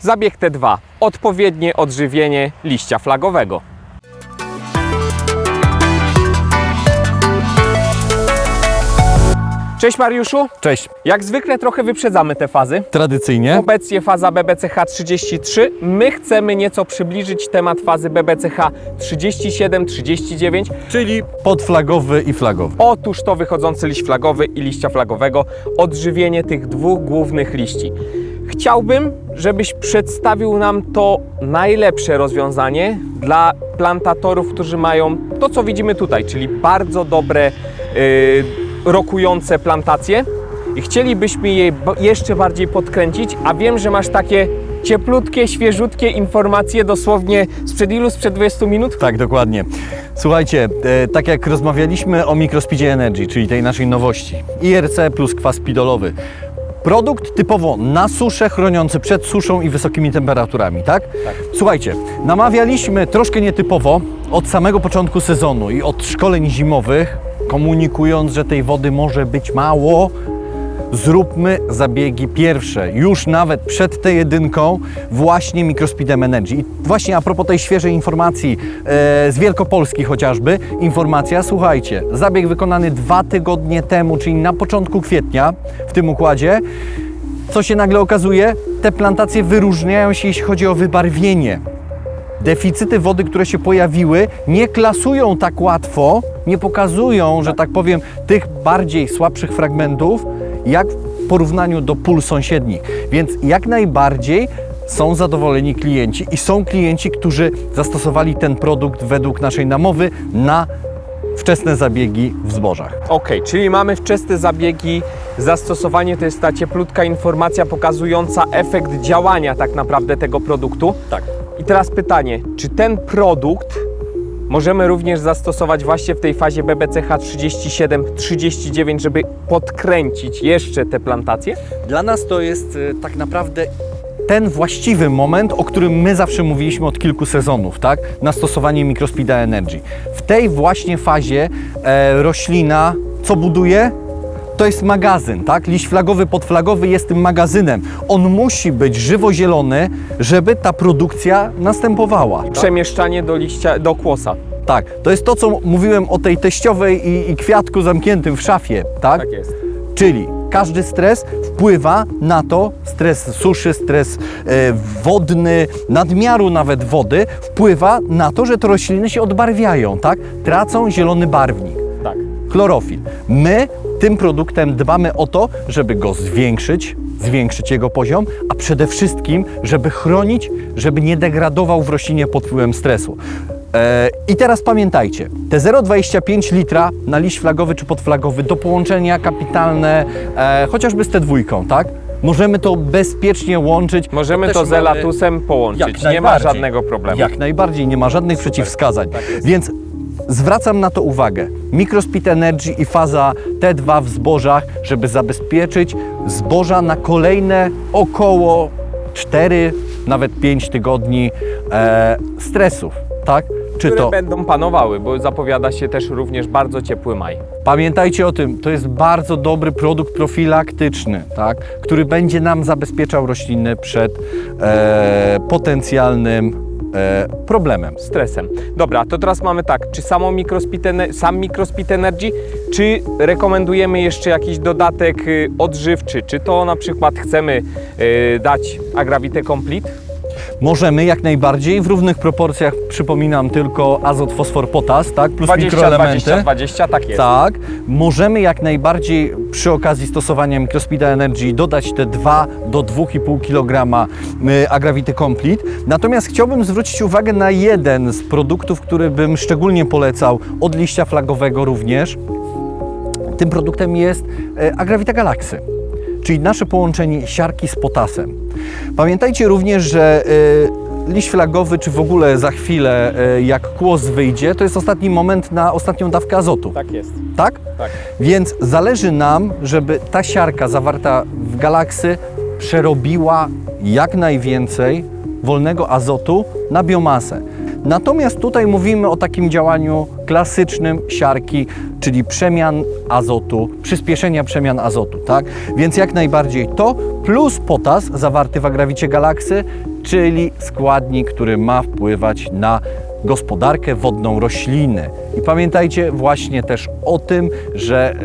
Zabieg T2. Odpowiednie odżywienie liścia flagowego. Cześć Mariuszu. Cześć. Jak zwykle trochę wyprzedzamy te fazy. Tradycyjnie Obecnie faza BBCH 33. My chcemy nieco przybliżyć temat fazy BBCH 37-39. czyli podflagowy i flagowy. Otóż to wychodzący liść flagowy i liścia flagowego, odżywienie tych dwóch głównych liści. Chciałbym, żebyś przedstawił nam to najlepsze rozwiązanie dla plantatorów, którzy mają to, co widzimy tutaj, czyli bardzo dobre, yy, rokujące plantacje i chcielibyśmy je jeszcze bardziej podkręcić, a wiem, że masz takie cieplutkie, świeżutkie informacje dosłownie sprzed ilu? Sprzed 20 minut? Tak, dokładnie. Słuchajcie, e, tak jak rozmawialiśmy o Microspeedzie Energy, czyli tej naszej nowości, IRC plus kwas pidolowy. Produkt typowo na suszę, chroniący przed suszą i wysokimi temperaturami, tak? Tak. Słuchajcie, namawialiśmy troszkę nietypowo od samego początku sezonu i od szkoleń zimowych, komunikując, że tej wody może być mało, zróbmy zabiegi pierwsze, już nawet przed tej jedynką, właśnie Microspeedem Energy. I właśnie a propos tej świeżej informacji e, z Wielkopolski chociażby, informacja, słuchajcie, zabieg wykonany dwa tygodnie temu, czyli na początku kwietnia w tym układzie, co się nagle okazuje, te plantacje wyróżniają się, jeśli chodzi o wybarwienie. Deficyty wody, które się pojawiły, nie klasują tak łatwo, nie pokazują, że tak powiem, tych bardziej słabszych fragmentów, jak w porównaniu do pól sąsiednich. Więc jak najbardziej są zadowoleni klienci i są klienci, którzy zastosowali ten produkt według naszej namowy na wczesne zabiegi w zbożach. Okej, czyli mamy wczesne zabiegi, zastosowanie to jest ta cieplutka informacja pokazująca efekt działania tak naprawdę tego produktu. Tak. I teraz pytanie, czy ten produkt możemy również zastosować właśnie w tej fazie BBCH 37-39, żeby podkręcić jeszcze te plantacje? Dla nas to jest e, tak naprawdę ten właściwy moment, o którym my zawsze mówiliśmy od kilku sezonów, tak? Na stosowanie Microspeeda Energy. W tej właśnie fazie e, roślina co buduje? To jest magazyn, tak? Liść flagowy, podflagowy jest tym magazynem. On musi być żywo-zielony, żeby ta produkcja następowała. Przemieszczanie do liścia, do kłosa. Tak, to jest to, co mówiłem o tej teściowej i, i kwiatku zamkniętym w szafie, tak? Tak jest. Czyli każdy stres wpływa na to, stres suszy, stres e, wodny, nadmiaru nawet wody, wpływa na to, że te rośliny się odbarwiają, tak? Tracą zielony barwnik, Tak. chlorofil. My tym produktem dbamy o to, żeby go zwiększyć, zwiększyć jego poziom, a przede wszystkim, żeby chronić, żeby nie degradował w roślinie pod wpływem stresu. E, I teraz pamiętajcie, te 0,25 litra na liść flagowy czy podflagowy do połączenia kapitalne, e, chociażby z te dwójką, tak? Możemy to bezpiecznie łączyć. Możemy Też to z elatusem połączyć. Nie ma żadnego problemu. Jak najbardziej, nie ma żadnych przeciwwskazań. tak. Więc zwracam na to uwagę. Microspeed Energy i faza T2 w zbożach, żeby zabezpieczyć zboża na kolejne około 4, nawet 5 tygodni e, stresów, tak? Czy Które to będą panowały, bo zapowiada się też również bardzo ciepły maj. Pamiętajcie o tym, to jest bardzo dobry produkt profilaktyczny, tak? który będzie nam zabezpieczał rośliny przed e, potencjalnym problemem. stresem. Dobra, to teraz mamy tak, czy samą Microspeed, sam Microspeed Energy, czy rekomendujemy jeszcze jakiś dodatek y, odżywczy, czy to na przykład chcemy y, dać Agravite Complete? Możemy jak najbardziej w równych proporcjach, przypominam tylko azot, fosfor, potas, tak? plus 20, mikroelementy. 20, 20, tak jest. Tak, możemy jak najbardziej przy okazji stosowania Microspeeda Energy dodać te 2 do 2,5 kg y, Agravity Complete. Natomiast chciałbym zwrócić uwagę na jeden z produktów, który bym szczególnie polecał, od liścia flagowego również. Tym produktem jest e, Agravita Galaxy, czyli nasze połączenie siarki z potasem. Pamiętajcie również, że e, liść flagowy, czy w ogóle za chwilę, e, jak kłos wyjdzie, to jest ostatni moment na ostatnią dawkę azotu. Tak jest. Tak? Tak. Więc zależy nam, żeby ta siarka zawarta w galaksy przerobiła jak najwięcej wolnego azotu na biomasę. Natomiast tutaj mówimy o takim działaniu klasycznym siarki, czyli przemian azotu, przyspieszenia przemian azotu, tak? Więc jak najbardziej to, plus potas zawarty w agrawicie galaksy, czyli składnik, który ma wpływać na gospodarkę wodną rośliny. I pamiętajcie właśnie też o tym, że e,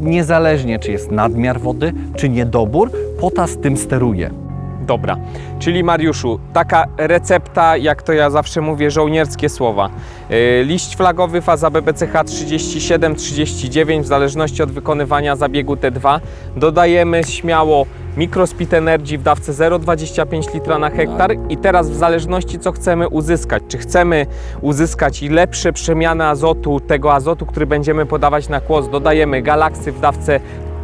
niezależnie czy jest nadmiar wody, czy niedobór, potas tym steruje. Dobra, czyli Mariuszu, taka recepta, jak to ja zawsze mówię, żołnierskie słowa. Yy, liść flagowy, faza BBCH 37-39, w zależności od wykonywania zabiegu T2. Dodajemy śmiało Microspeed Energy w dawce 0,25 litra na hektar i teraz w zależności co chcemy uzyskać, czy chcemy uzyskać i lepsze przemiany azotu, tego azotu, który będziemy podawać na kłos, dodajemy galaksy w dawce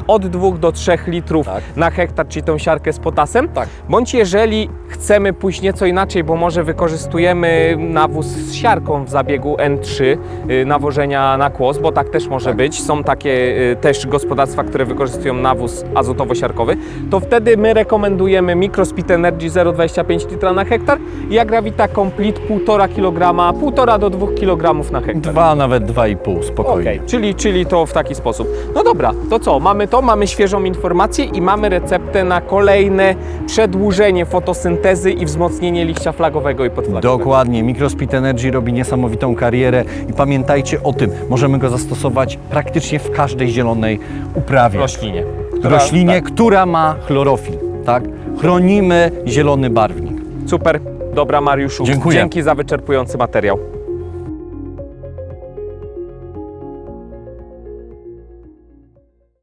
od 2 do 3 litrów Tak. na hektar, czyli tą siarkę z potasem. Tak. Bądź jeżeli chcemy pójść nieco inaczej, bo może wykorzystujemy nawóz z siarką w zabiegu N3 y, nawożenia na kłos, bo tak też może być. Są takie y, też gospodarstwa, które wykorzystują nawóz azotowo-siarkowy, to wtedy my rekomendujemy Microspeed Energy 0,25 litra na hektar i Agravita Complete 1,5 kg, 1,5 do 2 kg na hektar. Dwa, nawet dwa i pół, spokojnie. Okej, czyli, czyli to w taki sposób. No dobra, to co? Mamy to, mamy świeżą informację i mamy receptę na kolejne przedłużenie fotosyntezy i wzmocnienie liścia flagowego i podflagowego. Dokładnie, Microspeed Energy robi niesamowitą karierę i pamiętajcie o tym, możemy go zastosować praktycznie w każdej zielonej uprawie. Roślinie. która- Roślinie, która ma chlorofil, tak? Chronimy zielony barwnik. Tak, super. Dobra, Mariuszu. Dziękuję. Dzięki za wyczerpujący materiał.